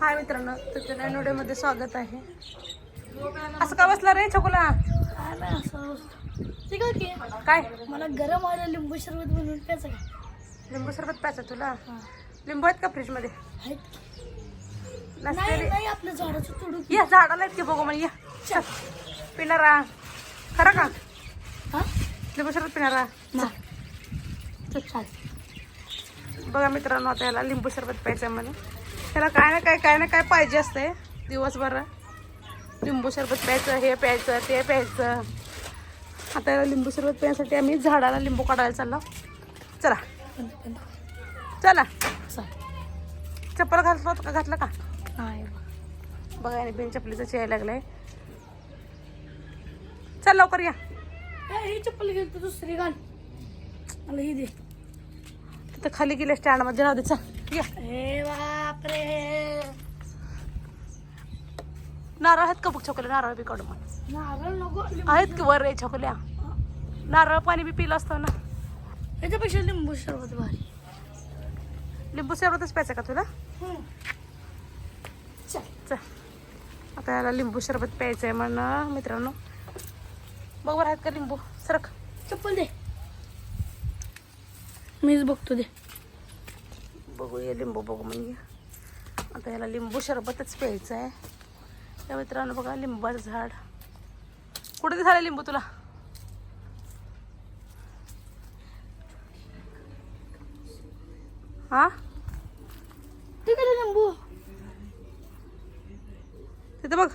हाय मित्रांनो तुमच्या नवीन व्हिडिओमध्ये स्वागत आहे. असं का बसला रे छकुला? काय नाही असं ते काय की. काय? मला गरम व्हायला लिंबू सरबत बनवून प्यायचं का लिंबू सरबत प्यायचं तुला? लिंबू आहेत का फ्रीजमध्ये? आहेत नाही नसलेले नाही आपल्या झाडाचं तोडू या झाडाला आहेत की बघू म्हणजे या. चल. पिणारा. खरं का? हा? लिंबू सरबत पिणारा. नाही. चाल. बघा मित्रांनो आता याला लिंबू सरबत प्यायचं आहे म्हणून. त्याला काय ना काय काय ना काय पाहिजे असते. दिवसभर लिंबू सरबत प्यायचं हे प्यायचं ते प्यायचं. आता लिंबू सरबत प्यायसाठी आम्ही झाडाला लिंबू काढायला चाललो. चला. चला. चाल चप्पल घातलं होतं का? घातलं का. बघा याने बिन चपलीचं यायला लागलंय. चल लवकर या. ही चप्पल घेऊन तू दुसरी घाल. मला ही दे. तिथं खाली गेले स्टँडमध्ये. राहू दे चल. या. बापरे. नारळ आहेत का बघ छोकले नारळ बी काढू मग. नारळ नको आहेत की वर रे छोकल्या नारळ पाणी बी पिलं असतं ना. याच्यापेक्षा लिंबू सरबत भारी. लिंबू सरबतच प्यायचं का तुला. चल. चल. आता याला लिंबू सरबत प्यायचं आहे म्हणून मित्रांनो. बघ बरं आहेत का लिंबू? सरक. चप्पल दे. मीच बघतो दे. बघू ये लिंबू बघू म्हणजे. आता याला लिंबू सरबतच प्यायचं आहे त्या मित्रांनो बघा लिंबाचं झाड. कुठे झालं लिंबू तुला? हा? ते काय लिंबू. तिथं बघ.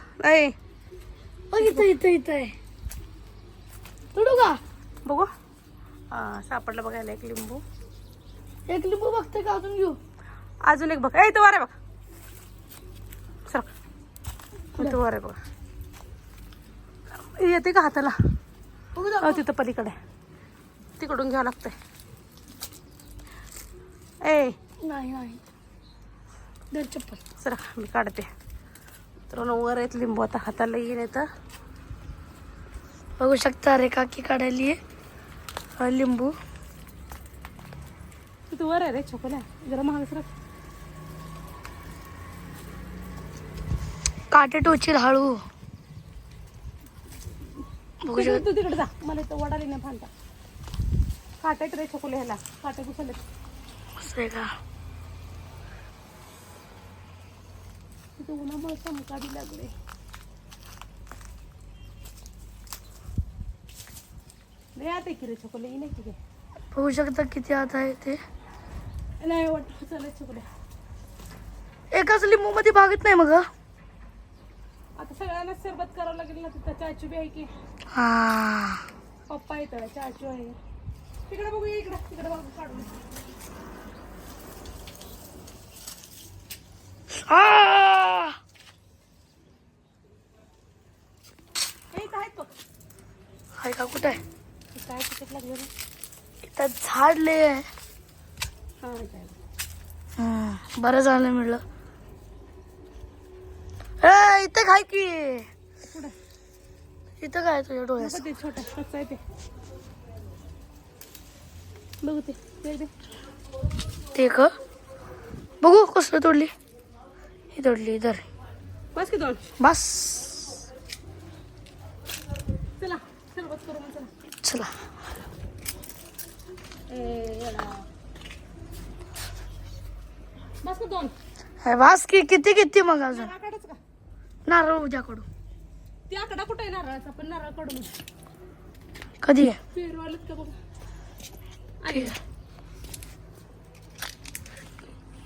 बघ इथं इथं इथं आहे. तोडू का? बघू. हा सापडलं बघायला एक लिंबू. एक लिंबू बघते का अजून घेऊ? अजून एक बघ. ए तो वर बघ. तो वर आहे बघ. येते का हाताला? दाखव. तिथं पलीकडे. तिकडून घ्यावं लागतंय. ए. नाही नाही. दर चप्पल. सर मी काढते. तर वर आहेत लिंबू. आता हाताला येईन येतं बघू शकता रे काकी काढायली हा लिंबू. तिथं वर आहे रे छोकल्या जरा महाग काटे टोचील हळू बघू शकता तू तिकडे जा. मला इथं वडाली नाही फांता काटायत रे छोकले ह्याला. काटे घुसले मस्त आहे का? तिथं उन्हामुळे चमकाडी लागले लय आत आहे की रे छोकले नाही की रे बघू शकता किती आत आहे ते. नाही वाटत चालत छोकल्या एकाच लिंबू मध्ये भागत नाही मग. आता सगळ्यांना सरबत करावं लागेल ना तिथं चाचू बी आहे की. हा पप्पा येतं चाचू आहे. तिकडे बघू इकडे तिकडे बघू काढून. आ! हे बघ आहे का कुठे? आहे काय तिकीट लागलं रे इथं झाड लय आहे. हां हम्म, बरं झालं मिळलं. ए इथं काय की. इथं काय तुझ्या डोळ्यात? ते छोटं कच्चं आहे ते. बघू ते ते दे. ते का बघू कसलं तोडली. ही तोडली इधर. बस की दोन. बस. चला करू मग चला. चला. ए येडा. बस का दोन. हे वास की किती किती मग अजून? नारळ काढायचं का नारळ उद्याकडू ते आकडा कुठे आहे नारळाचा? पण नारळ मग कधी आहे? पेरू आलेत का बघा? आहे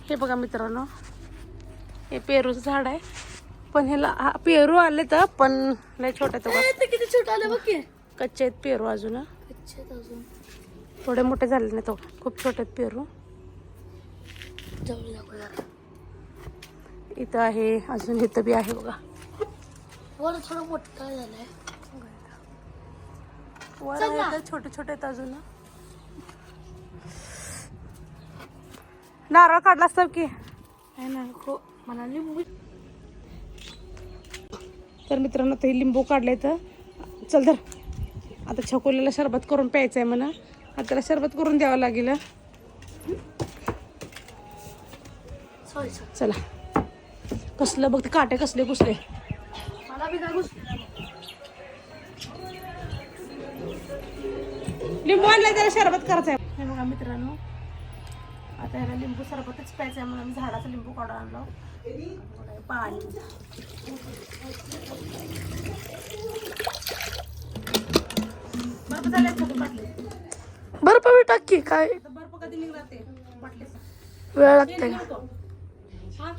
हे बघा मित्रांनो. हे पेरूचं झाड आहे. पण ह्याला हा पेरू आले तर पण लय छोटे किती छोट आलं बघ की. कच्चे आहेत पेरू अजून कच्चे आहेत अजून. थोडे मोठे झाले नाही तो खूप छोटे आहेत पेरू. जवळ दाखव जरा इथं आहे अजून इथं बी आहे बघा. वर थोडं मोठं झालंय. वर. आहे तर छोटे छोटे आहेत अजून नारळ काढला असतं की. नाही ना नको मला लिंबू. तर मित्रांनो ते लिंबू काढले तर चल धर. आता छकोलीला शरबत करून प्यायचं आहे म्हणा. आता त्याला शरबत करून द्यावं लागेल हं. सॉरी सॉरी चला. कसलं बघ ते काटे कसले घुसले मला बी लिंबू आणलाय त्याला शरबत करायचं आहे हे बघा मित्रांनो आता ह्याला लिंबू सरबतच प्यायचं आहे म्हणून झाडाचा लिंबू काढून आणलो. पाणी. बर्फ झाले बर्फ टाक काय? बर्फ कधी निघणार ते? वेळ लागते का नको. हा?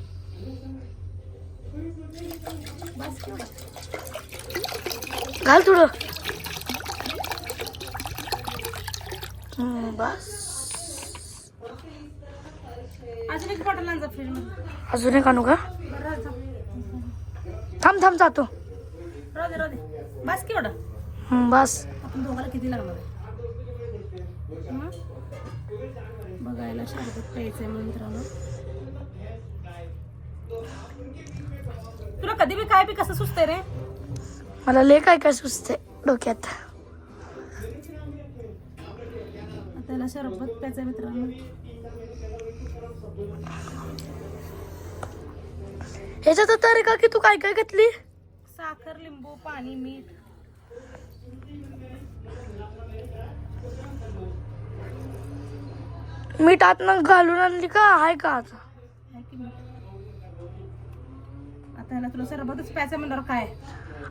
बस केवढा? घाल थोडं. बस. अजून एक बॉटल आणजा फ्रीजमध्ये अजून एक आणू का? बरं राहू दे. थांब थांब जातो राहू दे राहू दे. बस केवढा बस. आपण दोघाला किती लागणार आहे? हं? बघायला शरबत प्यायचंय मित्रांनो तुला कधी बी काय बी कसं सुचतंय रे? मला लय काय काय सुचते डोक्यात. त्याला शरबत प्यायचंय मित्रांनो. ह्याच्यात तर का की तू काय काय घेतली? साखर लिंबू पाणी मीठ. मीठ आतनं घालून आणली का? आहे का आता आहे की मीठ आता ह्याला तुला सरबतच प्यायचं म्हणल्यावर काय?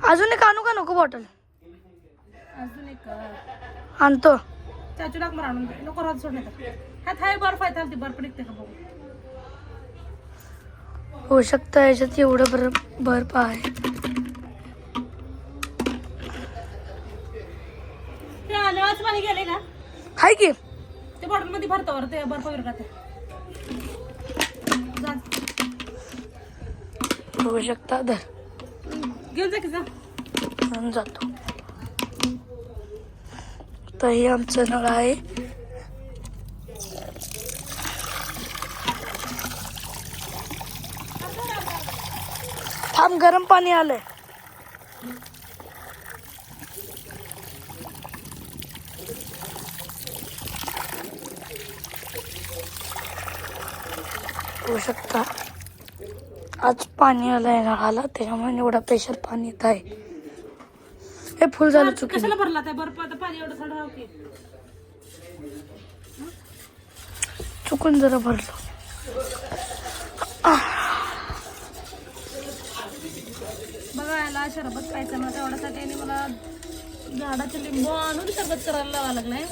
अजून एक आणू का नको बॉटल? अजून एक आणतो. चाचू लाग मला आणून दे. नको राहत सोड नाही तर. ह्यात हाय बर्फ आहे थांब ती बर्फ निघते का बघू? होऊ शकतं याच्यात एवढं बरं बर्फ आहे. ते आल्यावाच पाणी गेले का? हाय की. ते बॉटलमध्ये भरतो ते बर्फ जा. होऊ शकता धर. घेऊन जा की जा. घेऊन जातो. तर हे आमचं नळ आहे. थांब गरम पाणी आलंय. शकता. आज पाणी आलंय नळाला त्याच्यामुळे एवढा प्रेशर पाणी येत आहे. हे फुल झालं चुकी कशाला भरला त्या बर्फ आता पाणी एवढं की चुकून जरा भरलो. बघा याला शरबत प्यायचं ना तेवढ्यासाठी मला झाडाचे लिंबू आणून शरबत करायला लावा लागलाय.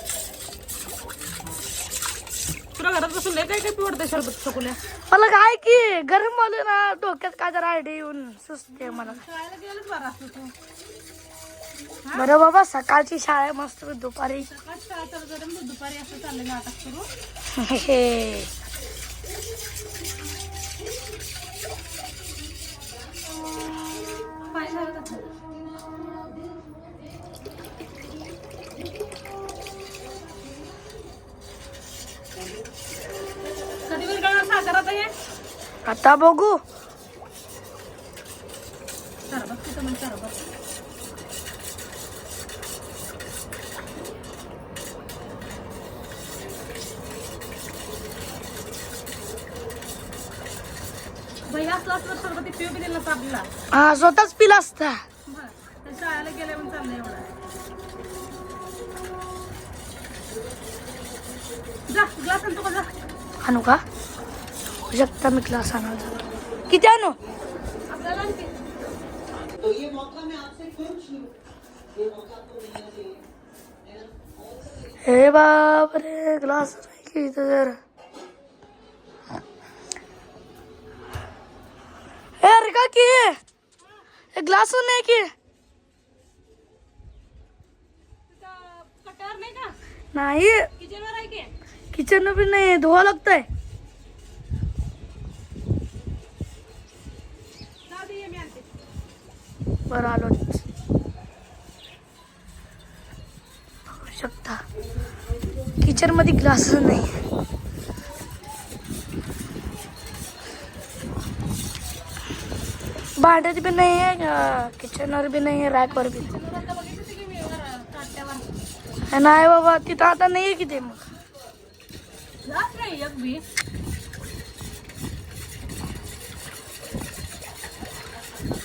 तुला घरात बसून लय काय काय पिवडतंय शरबत चकुल्या. मला काय की गरम आलं ना डोक्यात काय जरा आयडिया येऊन सुचते मला. शाळेला गेलंच बरं असतं तू. बरं बाबा सकाळची शाळा मस्त दुपारी. सकाळ शाळा दुपारी असं चाललंय नाटक करू हे. पाणी झालं नसतं आपल्याला. हा स्वतःच पिला असता. शाळेला गेल्या म्हणून चाललंय एवढं. जा ग्लास आणतो का जा. आणू का? होऊ शकता मी क्लास आणा किती आणू? हे बाप रे ग्लास की इथं जर. ए अरे का की? हे ग्लास नाही की? कटार नाही का? नाही. किचनवर आहे की? किचन बी नाही धुवा लागतंय जाऊ दे ये मी आणते बरं आलो होऊ शकता किचनमध्ये ग्लास नाही भांड्यात बी नाही आहे किचनवर बी नाही आहे रॅकवर बी नाही. किचनवर आता बघितलं होतं की मी वर काट्यावर नाही बाबा तिथं आता नाही आहे किती मग जात नाही एक बी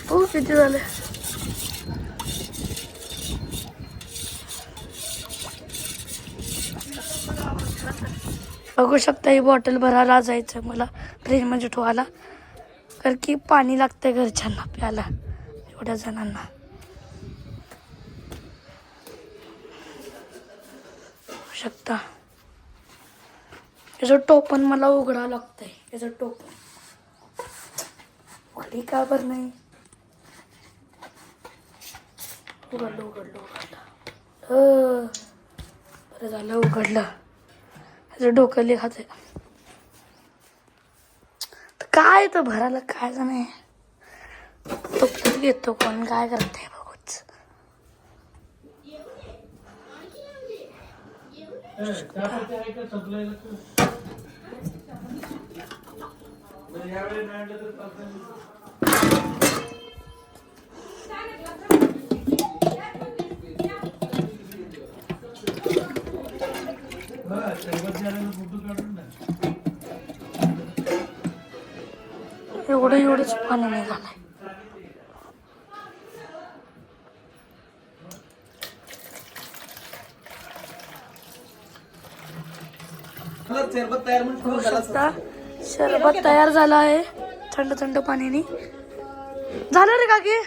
बघू किती झाले बघू शकता ही बॉटल भरायला जायचं मला. फ्रीजमध्ये ठेवायला. कारण की पाणी लागतंय घरच्यांना प्यायला. एवढ्या जणांना. शकता याचं टोपण मला उघडावं लागतंय. याचं टोपण. उघडी का बरं नाही? उघडलं उघडलं उघडलं. बरं झालं उघडलं. त्याचं डोकं लिहाच आहे. तर काय तर भरायला? काय जण तो पण घेतो कोण? काय करते बघूच. एवढं एवढंच पाणी निघालंय. शरबत तयार झाला आहे. थंड थंड पाण्याने झालं रे काकी?